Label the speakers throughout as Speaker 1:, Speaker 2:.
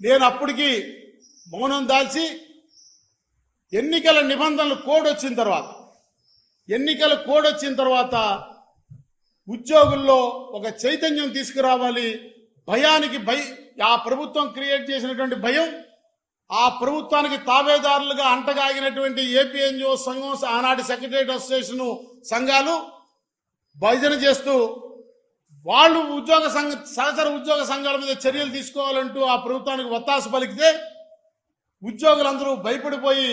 Speaker 1: నేను అప్పటికి మౌనం దాల్చి ఎన్నికల నిబంధనలు కోడ్ వచ్చిన తర్వాత ఎన్నికల కోడ్ వచ్చిన తర్వాత ఉద్యోగుల్లో ఒక చైతన్యం తీసుకురావాలి. భయానికి భయ ఆ ప్రభుత్వం క్రియేట్ చేసినటువంటి భయం ఆ ప్రభుత్వానికి తావేదారులుగా అంటగాగినటువంటి ఏపీఎన్జిఓ సంఘం ఆనాటి సెక్రటరియట్ అసోసియేషన్ సంఘాలు భజన చేస్తూ వాళ్ళు ఉద్యోగ సంఘ సహచర ఉద్యోగ సంఘాల మీద చర్యలు తీసుకోవాలంటూ ఆ ప్రభుత్వానికి ఒత్తాస పలికితే ఉద్యోగులందరూ భయపడిపోయి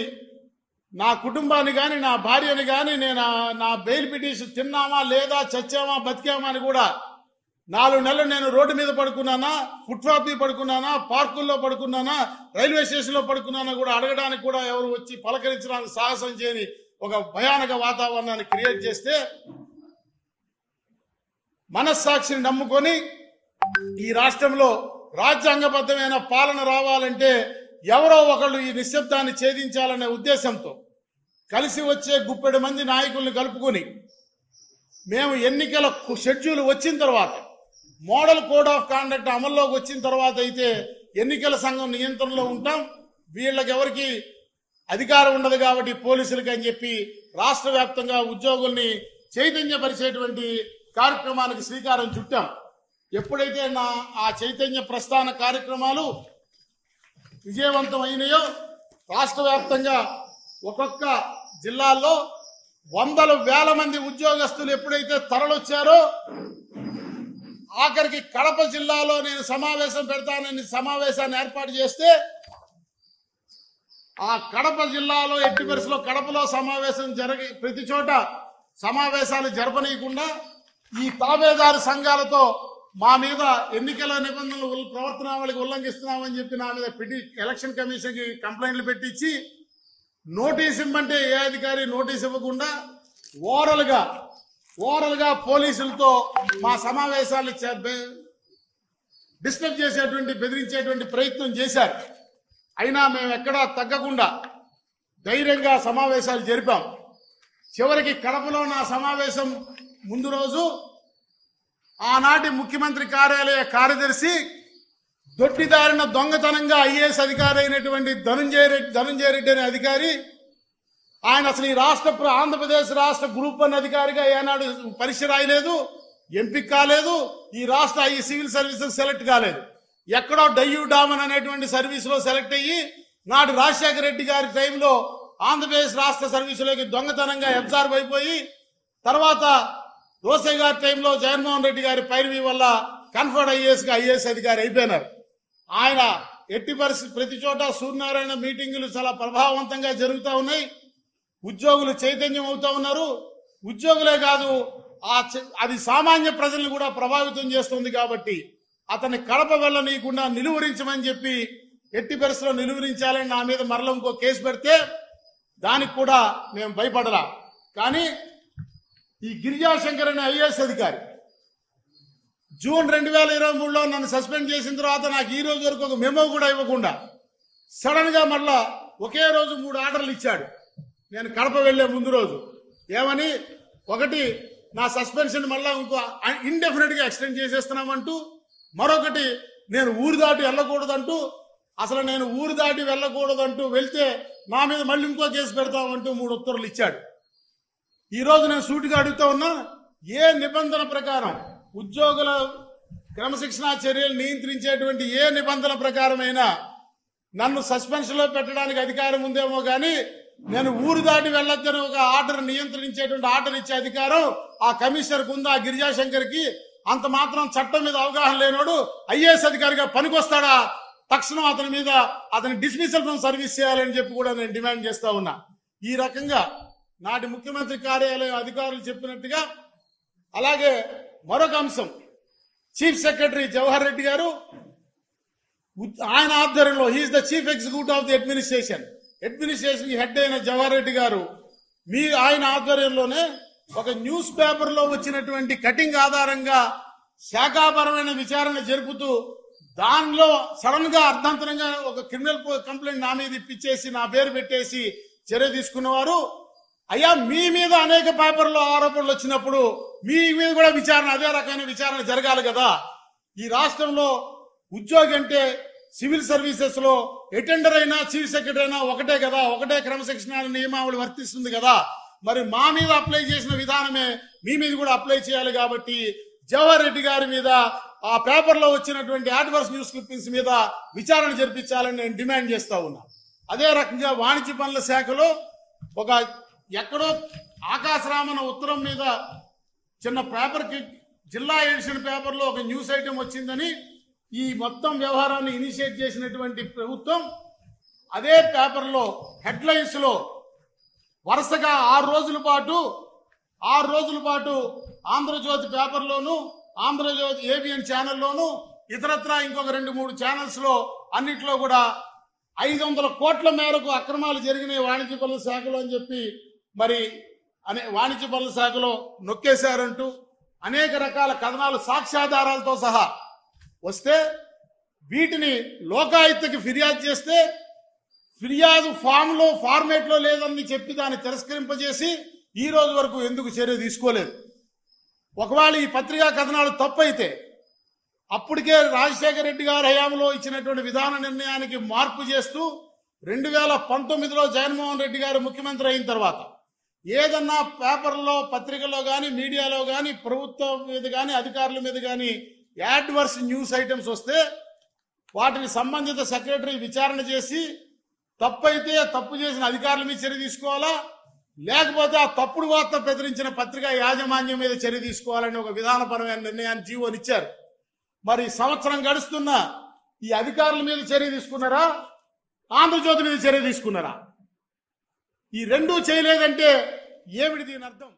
Speaker 1: నా కుటుంబాన్ని కానీ నా భార్యని కానీ నేను నా బెయిల్ పిటిషన్ తిన్నామా లేదా చచ్చామా బతికామా అని కూడా నాలుగు నెలలు నేను రోడ్డు మీద పడుకున్నానా ఫుట్పాత్ మీద పడుకున్నానా పార్కుల్లో పడుకున్నానా రైల్వే స్టేషన్లో పడుకున్నానా కూడా అడగడానికి కూడా ఎవరు వచ్చి పలకరించడానికి సాహసం చేయని ఒక భయానక వాతావరణాన్ని క్రియేట్ చేస్తే మనస్సాక్షిని నమ్ముకొని ఈ రాష్ట్రంలో రాజ్యాంగబద్ధమైన పాలన రావాలంటే ఎవరో ఒకళ్ళు ఈ నిశ్శబ్దాన్ని ఛేదించాలనే ఉద్దేశంతో కలిసి వచ్చే గుప్పెడు మంది నాయకుల్ని కలుపుకొని మేము ఎన్నికల షెడ్యూల్ వచ్చిన తర్వాత మోడల్ కోడ్ ఆఫ్ కాండక్ట్ అమల్లోకి వచ్చిన తర్వాత అయితే ఎన్నికల సంఘం నియంత్రణలో ఉంటాం. వీళ్ళకి ఎవరికి అధికారం ఉండదు కాబట్టి పోలీసులకి అని చెప్పి రాష్ట్ర వ్యాప్తంగా ఉద్యోగుల్ని చైతన్యపరిచేటువంటి కార్యక్రమానికి శ్రీకారం చుట్టాం. ఎప్పుడైతే నా ఆ చైతన్య ప్రస్థాన కార్యక్రమాలు విజయవంతం అయినాయో రాష్ట్ర వ్యాప్తంగా ఒక్కొక్క జిల్లాల్లో వందల వేల మంది ఉద్యోగస్తులు ఎప్పుడైతే తరలొచ్చారో ఆఖరికి కడప జిల్లాలో నేను సమావేశం పెడతానని సమావేశాన్ని ఏర్పాటు చేస్తే ఆ కడప జిల్లాలో ఎట్టి పరిస్థితుల్లో కడపలో సమావేశం జరిగి ప్రతి చోట సమావేశాలు జరపనీయకుండా ఈ తాబేదారు సంఘాలతో మా మీద ఎన్నికల నిబంధనలు ప్రవర్తనావళికి ఉల్లంఘిస్తున్నామని చెప్పి నా మీద పిటి ఎలక్షన్ కమిషన్కి కంప్లైంట్లు పెట్టించి నోటీస్ ఇమ్మంటే ఏ అధికారి నోటీస్ ఇవ్వకుండా ఓరల్గా ఓరల్గా పోలీసులతో మా సమావేశాలు చే- డిస్టర్బ్ చేసేటువంటి బెదిరించేటువంటి ప్రయత్నం చేశారు. అయినా మేము ఎక్కడా తగ్గకుండా ధైర్యంగా సమావేశాలు జరిపాం. చివరికి కడపలో నా సమావేశం ముందు రోజు ఆనాటి ముఖ్యమంత్రి కార్యాలయ కార్యదర్శి దొట్టిదారిన దొంగతనంగా ఐఏఎస్ అధికారి అయినటువంటి ధనుంజయ రెడ్డి ధనుంజయ రెడ్డి అనే అధికారి ఆయన అసలు ఈ రాష్ట్ర ఆంధ్రప్రదేశ్ రాష్ట్ర గ్రూప్ వన్ అధికారిగా ఏనాడు పరీక్ష రాయలేదు ఎంపిక కాలేదు ఈ రాష్ట్ర ఈ సివిల్ సర్వీసెస్ సెలెక్ట్ కాలేదు. ఎక్కడో డయ్యూ డామన్ అనేటువంటి సర్వీసులో సెలెక్ట్ అయ్యి నాడు రాజశేఖర రెడ్డి గారి టైంలో ఆంధ్రప్రదేశ్ రాష్ట్ర సర్వీసులోకి దొంగతనంగా అబ్జర్వ్ అయిపోయి తర్వాత దోసే గారి టైంలో జగన్మోహన్ రెడ్డి గారి పైరవీ వల్ల కన్ఫర్డ్ ఐఏఎస్గా ఐఏఎస్ అధికారి అయిపోయినారు. ఆయన ఎట్టి పరిస్థితి ప్రతి చోట సూర్యనారాయణ మీటింగులు చాలా ప్రభావవంతంగా జరుగుతూ ఉన్నాయి. ఉద్యోగులు చైతన్యం అవుతా ఉన్నారు. ఉద్యోగులే కాదు ఆ అది సామాన్య ప్రజల్ని కూడా ప్రభావితం చేస్తుంది కాబట్టి అతన్ని కడప వెళ్ళనీయకుండా నిలువరించమని చెప్పి ఎట్టి పరిస్థితిలో నిలువరించాలని నా మీద మరల ఇంకో కేసు పెడితే దానికి కూడా మేము భయపడరా. కానీ ఈ గిరిజాశంకర్ అనే ఐఏఎస్ అధికారి. జూన్ రెండు వేల ఇరవై మూడులో నన్ను సస్పెండ్ చేసిన తర్వాత నాకు ఈ రోజు వరకు ఒక మెమో కూడా ఇవ్వకుండా సడన్గా మళ్ళా ఒకే రోజు మూడు ఆర్డర్లు ఇచ్చాడు. నేను కడప వెళ్ళే ముందు రోజు. ఏమని? ఒకటి నా సస్పెన్షన్ మళ్ళా ఇంకో ఇండెఫినెట్గా ఎక్స్టెండ్ చేసేస్తున్నామంటూ మరొకటి నేను ఊరు దాటి వెళ్ళకూడదంటూ అసలు నేను ఊరు దాటి వెళ్ళకూడదంటూ వెళ్తే నా మీద మళ్ళీ ఇంకో కేసు పెడతామంటూ మూడు ఉత్తర్వులు ఇచ్చాడు. ఈ రోజు నేను సూటిగా అడుగుతా ఉన్నా ఏ నిబంధన ప్రకారం ఉద్యోగుల క్రమశిక్షణా చర్యలు నియంత్రించేటువంటి ఏ నిబంధన ప్రకారమైనా నన్ను సస్పెన్షన్లో పెట్టడానికి అధికారం ఉందేమో కానీ నేను ఊరు దాటి వెళ్ళొద్దని ఒక ఆర్డర్ నియంత్రించేటువంటి ఆర్డర్ ఇచ్చే అధికారం ఆ కమిషనర్కు ఉందా ఉంది ఆ అంత మాత్రం చట్టం మీద అవగాహన లేనోడు ఐఏఎస్ అధికారిగా పనికొస్తాడా? తక్షణం అతని మీద అతని డిస్మిసల్ ఫ్రమ్ సర్వీస్ చేయాలని చెప్పి కూడా నేను డిమాండ్ చేస్తా ఉన్నా. ఈ రకంగా నాటి ముఖ్యమంత్రి కార్యాలయం అధికారులు చెప్పినట్టుగా అలాగే మరొక అంశం. చీఫ్ సెక్రటరీ జవహర్ రెడ్డి గారు ఆయన ఆధ్వర్యంలో he is the chief executive of the administration administration head అయిన జవహర్ రెడ్డి గారు మీ ఆయన ఆధ్వర్యంలోనే ఒక న్యూస్ పేపర్లో వచ్చినటువంటి కటింగ్ ఆధారంగా శాఖాపరమైన విచారణ జరుపుతూ దానిలో సడన్గా అర్ధాంతరంగా ఒక క్రిమినల్ కంప్లైంట్ నా మీద ఇప్పించేసి నా పేరు పెట్టేసి చర్య తీసుకున్నవారు అయ్యా మీ మీద అనేక పేపర్లో ఆరోపణలు వచ్చినప్పుడు మీ మీద కూడా విచారణ అదే రకమైన విచారణ జరగాలి కదా. ఈ రాష్ట్రంలో ఉద్యోగి అంటే సివిల్ సర్వీసెస్లో అటెండర్ అయినా చీఫ్ సెక్రటరీ అయినా ఒకటే కదా ఒకటే క్రమశిక్షణ నియమావళి వర్తిస్తుంది కదా. మరి మా మీద అప్లై చేసిన విధానమే మీ మీద కూడా అప్లై చేయాలి కాబట్టి జవహర్ రెడ్డి గారి మీద ఆ పేపర్లో వచ్చినటువంటి యాడ్వర్స్ న్యూస్ క్లిప్పింగ్స్ మీద విచారణ జరిపించాలని నేను డిమాండ్ చేస్తా ఉన్నా. అదే రకంగా వాణిజ్య పనుల శాఖలో ఒక ఎక్కడో ఆకాశరామన ఉత్తరం మీద చిన్న పేపర్కి జిల్లా ఎడిషన్ పేపర్లో ఒక న్యూస్ ఐటెం వచ్చిందని ఈ మొత్తం వ్యవహారాన్ని ఇనిషియేట్ చేసినటువంటి ప్రభుత్వం అదే పేపర్లో హెడ్లైన్స్లో వరుసగా ఆరు రోజుల పాటు ఆరు రోజుల పాటు ఆంధ్రజ్యోతి పేపర్లోను ఆంధ్రజ్యోతి ఏబిఎన్ ఛానల్లోను ఇతరత్రా ఇంకొక రెండు మూడు ఛానల్స్లో అన్నింటిలో అన్నిట్లో కూడా ఐదు వందల కోట్ల మేరకు అక్రమాలు జరిగినాయి వాణిజ్య పనుల శాఖలో అని చెప్పి మరి అనే వాణిజ్య పనుల శాఖలో నొక్కేశారంటూ అనేక రకాల కథనాలు సాక్ష్యాధారాలతో సహా వస్తే వీటిని లోకాయుక్తకి ఫిర్యాదు చేస్తే ఫిర్యాదు ఫామ్లో ఫార్మేట్లో లేదని చెప్పి దాన్ని తిరస్కరింపజేసి ఈ రోజు వరకు ఎందుకు చర్య తీసుకోలేదు. ఒకవేళ ఈ పత్రికా కథనాలు తప్పైతే అప్పటికే రాజశేఖర రెడ్డి గారి హయాంలో ఇచ్చినటువంటి విధాన నిర్ణయానికి మార్పు చేస్తూ రెండు వేల పంతొమ్మిదిలో జగన్మోహన్ రెడ్డి గారు ముఖ్యమంత్రి అయిన తర్వాత ఏదన్నా పేపర్లో పత్రికలో కానీ మీడియాలో కానీ ప్రభుత్వం మీద కానీ అధికారుల మీద కానీ యాడ్వర్స్ న్యూస్ ఐటమ్స్ వస్తే వాటిని సంబంధిత సెక్రటరీ విచారణ చేసి తప్పైతే తప్పు చేసిన అధికారుల మీద చర్య తీసుకోవాలా? లేకపోతే ఆ తప్పుడు వార్త బెదిరించిన పత్రికా యాజమాన్యం మీద చర్య తీసుకోవాలని ఒక విధానపరమైన నిర్ణయాన్ని జీవోనిచ్చారు మరి సంవత్సరం గడుస్తున్న ఈ అధికారుల మీద చర్య తీసుకున్నారా? ఆంధ్రజ్యోతి మీద చర్య తీసుకున్నారా? ఈ రెండూ చేయలేదంటే ఏమిటి దీని అర్థం?